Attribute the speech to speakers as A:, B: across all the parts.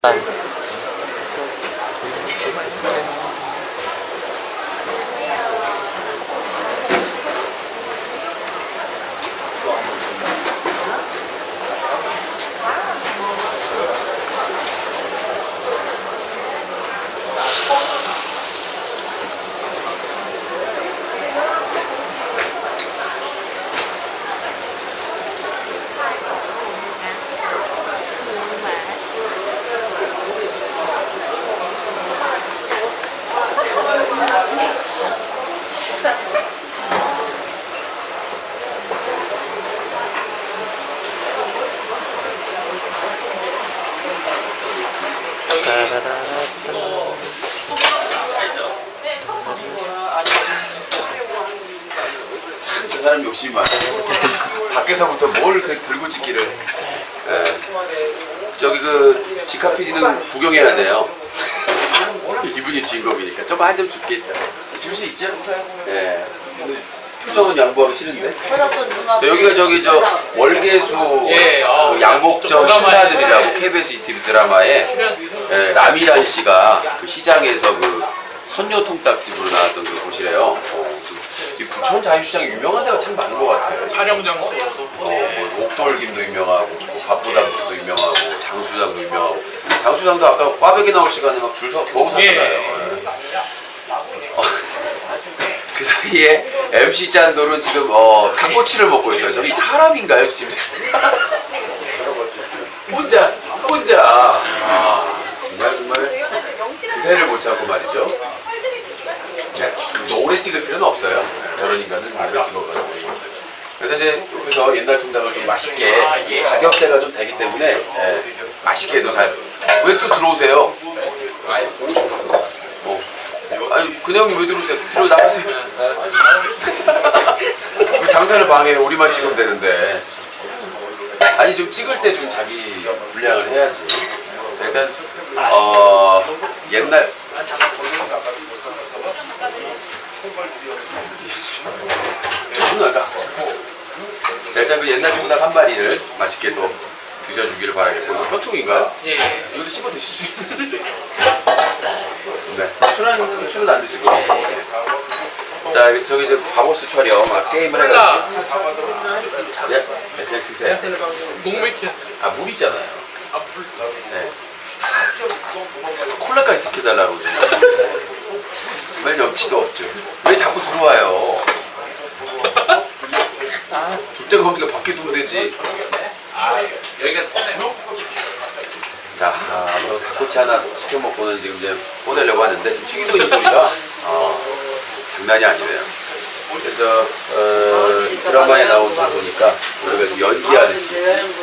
A: 저 많아. 밖에서부터 뭘 그 들고 찍기를. 예. 저기 그 지카 PD는 구경해야 돼요. 이분이 진검이니까 좀한점 줄게. 줄수 있죠? 예. 근데 표정은 양보하기 싫은데. 저 여기가 저기 저 월계수
B: 예, 어,
A: 그 양복점
B: 좀 드라마에
A: 신사들이라고
B: 예.
A: KBS ETV 드라마에 예, 라미란 씨가 그 시장에서 그 선녀 통닭집으로 나왔던 그 곳이래요. 어, 이 부천 자유시장에 유명한 데가 참 많은 것 같아요.
B: 촬영 장소도
A: 어, 뭐 옥돌김도 유명하고 뭐 밥보다국수도 유명하고 장수장도 유명하고 장수장도 아까 꽈배기 나올 시간에 막 줄서 겨우 샀잖아요.
B: 예.
A: 어, 그 사이에 MC 짠돌은 지금 어, 닭꼬치를 먹고 있어요. 저기 사람인가요 지금? 혼자 혼자 아, 정말 정말 그새를 못 참고 말이죠. 네, 뭐 오래 찍을 필요는 없어요. 저런 인간은 오래 찍어가지고. 그래서 이제 여기서 옛날 통닭을 좀 맛있게 가격대가 좀 되기 때문에 예, 맛있게도 잘. 왜 또 들어오세요? 어. 아니 근혜 형님 왜 들어오세요? 들어 나가세요. 왜 장사를 방해해? 우리만 찍으면 되는데. 아니 좀 찍을 때 좀 자기 분량을 해야지. 자, 일단 어 옛날 누 나가 자 일단 그 옛날 통닭 한 마리를 맛있게 또 드셔주기를 바라겠고 이거 뼈통인가요?
B: 예.
A: 이것도 씹어 드시죠. 네. 술은 술은 안 드실 거죠? 네. 자 여기 저기 이제 바보스 촬영 아, 게임을 해가지고
B: 콜라
A: 네, 네, 그냥 드세요.
B: 목 맥혀.
A: 아물 있잖아요.
B: 아 불.
A: 네. 콜라까지 시켜달라고 그러죠. 정말 염치도 없죠. 왜 자꾸 들어와요? 아, 둘 데가 없으니까 밖에 두면 되지.
B: 여기가 편해요.
A: 자, 아, 뭐 닭꼬치 하나 시켜 먹고는 지금 이제 보내려고 하는데 지금 튀기고 있는 소리가 어, 장난이 아니네요. 그래서 어, 드라마에 나온 장소니까 우리가 좀 연기하듯이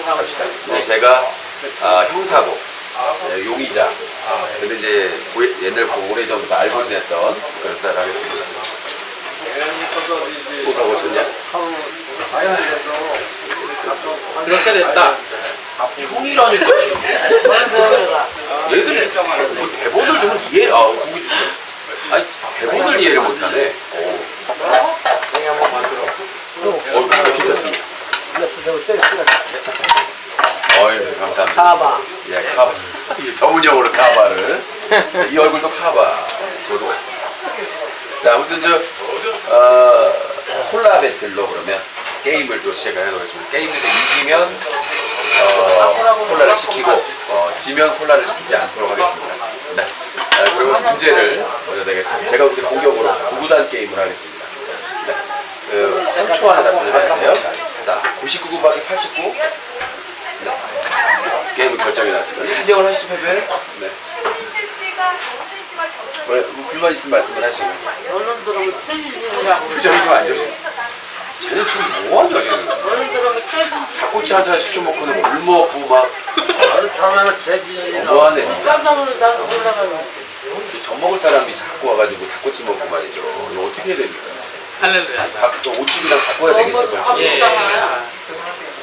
A: 합시다. 근데 제가 아, 형사고 네, 용의자. 근데 이제 고- 옛날부터 오래전부터 알고 지냈던 그런 스타일 하겠습니다. 또 사고 쳤냐?
B: 그렇게 됐다.
A: 형이라니까 지금. 얘들 뭐 대본을 좀 이해, 아, 공기 주세요. 아니, 대본을 이해를 못하네. 오. 어, 괜찮습니다. 어이, 감사합니다.
C: 카바.
A: 예, 카바. 전문용어로 카바를. 이 얼굴도 카바. 저도. 자, 아무튼 저, 어, 콜라 배틀로 그러면 게임을 또 시작을 해보겠습니다. 게임에서 이기면, 어, 콜라를 시키고, 어, 지면 콜라를 시키지 않도록 하겠습니다. 네. 자, 그리고 문제를 먼저 내겠습니다. 제가 그때 공격으로 구구단 게임을 하겠습니다. 네. 그, 3초 안에 답변을 해야 돼요. 자, 99 곱하기 89. 게임은 결정이 났습니다. 인정을 하시죠, 패배? 네. 왜, 뭐 불만 있으면 말씀을 하시고.
C: 어른들은 태진이라고.
A: 표정이 좀 안 좋으세요. 쟤는 지금 뭐하냐, 쟤는.
C: 어른들은 태진.
A: 닭꼬치 한잔 시켜 먹고는 물 먹고 막. 진짜.
C: 깜짝 놀라 나도 놀라가지고.
A: 젖 먹을 사람이 자꾸 와가지고 닭꼬치 먹고 말이죠. 이거 어떻게 해야 됩니까?
B: 할렐루야.
A: 닭, 또 오집이랑 바꿔야 되겠죠, 그렇죠?
B: 예.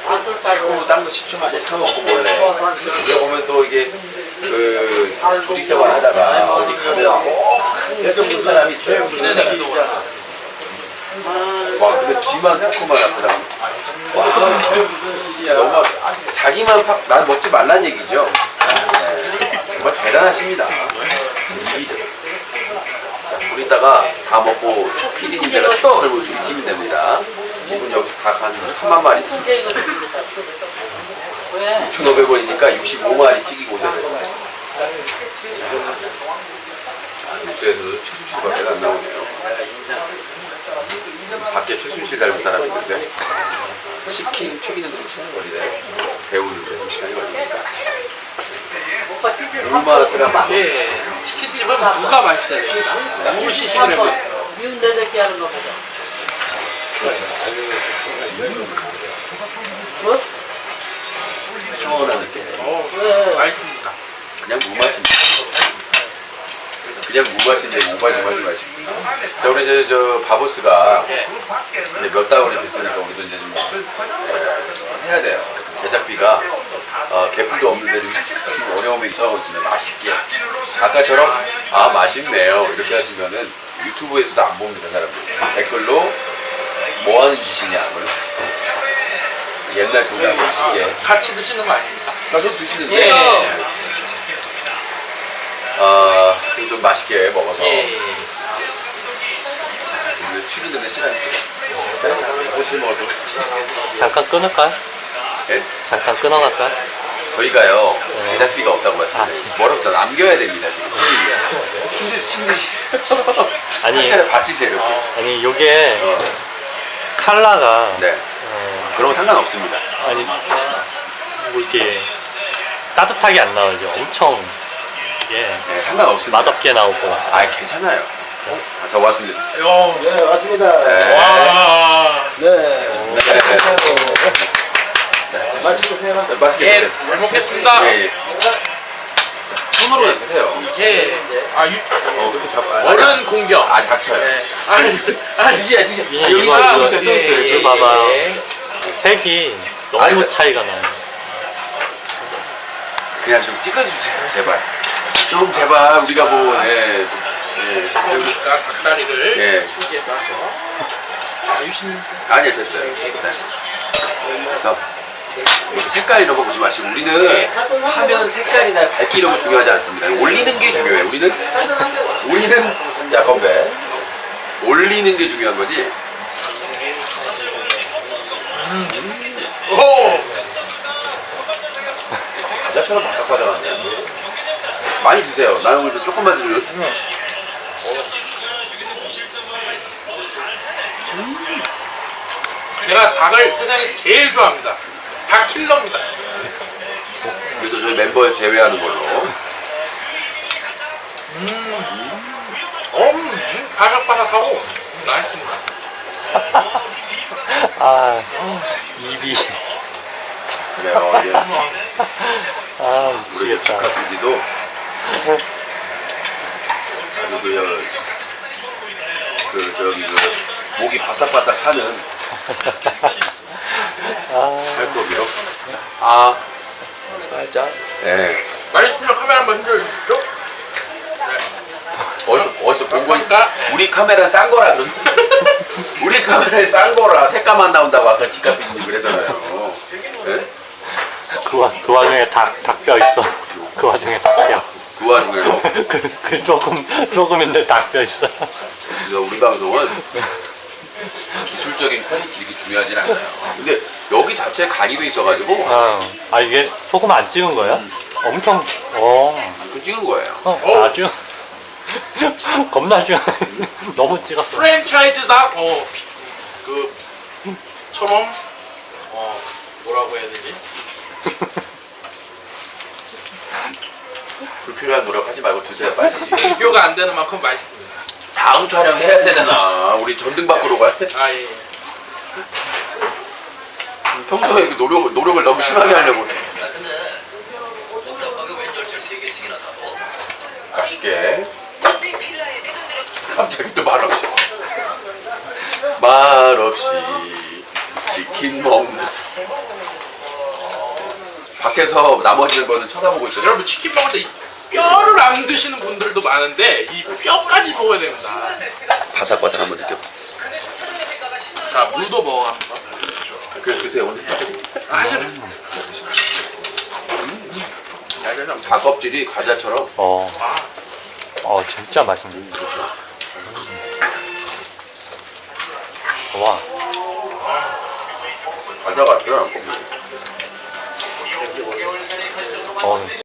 C: 아들 딸고.
A: 또딴거 시켜 먹고 사 먹고 몰래. 여기 보면 또 이게 그 조직 생활 하다가 어디 가면 꼭큰 사람이 있어요.
B: 와.
A: 와 근데 지만 코만 아프다. 와 너무. 자기만 팍, 난 먹지 말란 얘기죠. 네. 대단하십니다. 이죠. 우리 이따가 다 먹고 피디님들과 튀어 걸고 둘이 팀이 됩니다. 이분 여기서 다한 3만 마리 튀
C: 이제 이거 줍니다. 왜?
A: 1,500원이니까 65마리 튀기고 오셔야 돼요. 뉴스에서도 최순실 밖에 안 나오네요. 밖에 최순실 닮은 사람이 있는데 치킨 튀기는 좀 시간이 걸리네. 배우는데 좀 시간이 걸리니까. 얼마나 쓰라
B: 예. 치킨집은 무가 맛있어야 됩니다. 무 시식을 해고 있습니다.
C: 미운 내 새끼 하는 거 보자. 뭐?
A: 시원한 느낌.
B: 어,
C: 왜?
B: 맛있습니다.
A: 그냥 무맛입니다. 그냥 무맛인데 오발 좀 하지 마시고. 자, 우리 이제 저 바보스가
B: 예.
A: 이제 몇 달이 됐으니까 우리도 이제 좀 예, 해야 돼요. 제작비가 어, 개뿔도 없는데 지금 어려움에 처하고 있으면 맛있게 아까처럼 아 맛있네요 이렇게 하시면은 유튜브에서도 안 봅니다 사람들 댓글로 뭐 하는 짓이냐 뭐 옛날 동네 맛있게
B: 같이 드시는 거 아닙니까?
A: 나저 드시는데
B: 예.
A: 어, 지금 좀 맛있게 먹어서
B: 예.
A: 지금 튀기는데 시간이 꼬치 먹을 거
D: 잠깐 끊을까요?
A: 예?
D: 잠깐 끊어갈까요?
A: 저희가요 제작비가 없다고 말씀드려요 뭐라도 남겨야 됩니다 지금 힘드시 힘드시
D: 아니.
A: 한 차례 받치세요 이렇게
D: 아니 요게
A: 어,
D: 칼라가
A: 네
D: 어,
A: 그런 거 상관없습니다
D: 아니 뭐 이게 따뜻하게 안 나오죠. 엄청 이게
A: 네, 상관없습니다
D: 맛없게 나오고
A: 아 괜찮아요 아, 저 왔습니다
B: 요.
E: 네, 왔습니다.
A: 네.
B: 와.
E: 네.
A: 네. 네, 드시죠.
E: 맛있게 드세요.
A: 네, 맛있게
B: 예,
A: 드세요
B: 잘 먹겠습니다.
A: 예, 예. 자, 손으로 드세요
B: 예. 아, 유,
A: 어 그렇게 잡 아,
B: 어른 공격.
A: 아 닥쳐요
B: 예. 아, 드세요. 아, 드세요.
A: 드시야 드시야
D: 그냥
A: 여기
D: 이거,
A: 있어요 또 있어요 또
B: 예,
A: 있어요
B: 예,
D: 이거 봐봐.
B: 예.
D: 색이 너무
A: 아니, 그-
D: 차이가 나요.
A: 그냥 좀 찍어주세요 제발 좀 제발 우리가 뭐 예, 예,
B: 그러니까 닭다리를
A: 예.
B: 소시에 싸서.
A: 아니야 됐어요 네. 그래서 색깔 이런 거 보지 마시고 우리는
B: 네.
A: 화면 색깔이나 밝기 이런 거 중요하지 않습니다 올리는 게 중요해요 우리는 우리는 자 건배 올리는 게 중요한 거지
B: 오!
A: 과자처럼 바삭바삭한데 많이 드세요. 나 오늘 좀 조금만 드세요.
B: 제가 닭을 세상에서 제일 좋아합니다. 닭 킬러입니다.
A: 그래서 저희 멤버 제외하는 걸로.
B: 음, 바삭바삭하고 음, 맛있습니다.
D: 아 입이.
A: 그래요. 이게
D: 아
A: 우리
D: 미치겠다.
A: 치카피디도 그리고 그 저기 그 목이 바삭바삭 하는
D: 아
A: 할거기로 아 살짝 네
B: 맛있으면 카메라 한번 흔들어 주시죠.
A: 어디서 어디서 본거 있어
B: 그러니까
A: 우리 카메라 싼 거라 그럼 우리 카메라에 싼 거라 색감만 나온다고 아까 치카피디님 그랬잖아요 네?
D: 그, 와, 그 와중에 닭, 닭뼈 있어. 그 와중에 닭뼈.
A: 그 와중에요
D: 그, 그 조금, 조금인데 닭뼈 있어.
A: 그래서 우리 방송은 기술적인 퀄리티 이렇게 중요하진 않아요 근데 여기 자체에 간이 돼 있어가지고
D: 아, 아 이게 소금 안 찍은 거야? 엄청, 어,
A: 그 찍은 거예요
D: 어 아주, 겁나 주 너무 찍었어.
B: 프랜차이즈 닭, 어, 피- 그, 처럼, 어, 뭐라고 해야 되지?
A: 불필요한 노력하지 말고 드세요 빨리.
B: 비교가 안 되는 만큼 맛있습니다.
A: 다음 촬영 해야 되잖아. 우리 전등 밖으로 가야 돼.
B: 아, 예.
A: 평소에 그 노력, 노력을 너무 심하게 하려고. 맛있게. 갑자기 또 말없이. 말없이 치킨 먹는. 밖에서 나머지 멤버는 쳐다보고 있어요.
B: 여러분, 치킨 먹을 때이 뼈를 안 드시는 분들도 많은데 이 뼈까지 먹어야 됩니다.
A: 바삭바삭 한번 느껴봐.
B: 자 물도 먹어 한번.
A: 그래 드세요 오늘.
B: 아니야.
A: 다 음. 음. 껍질이 과자처럼
D: 어. 어, 진짜 맛있네. 이거. 와,
A: 과자 같아요.
D: 어,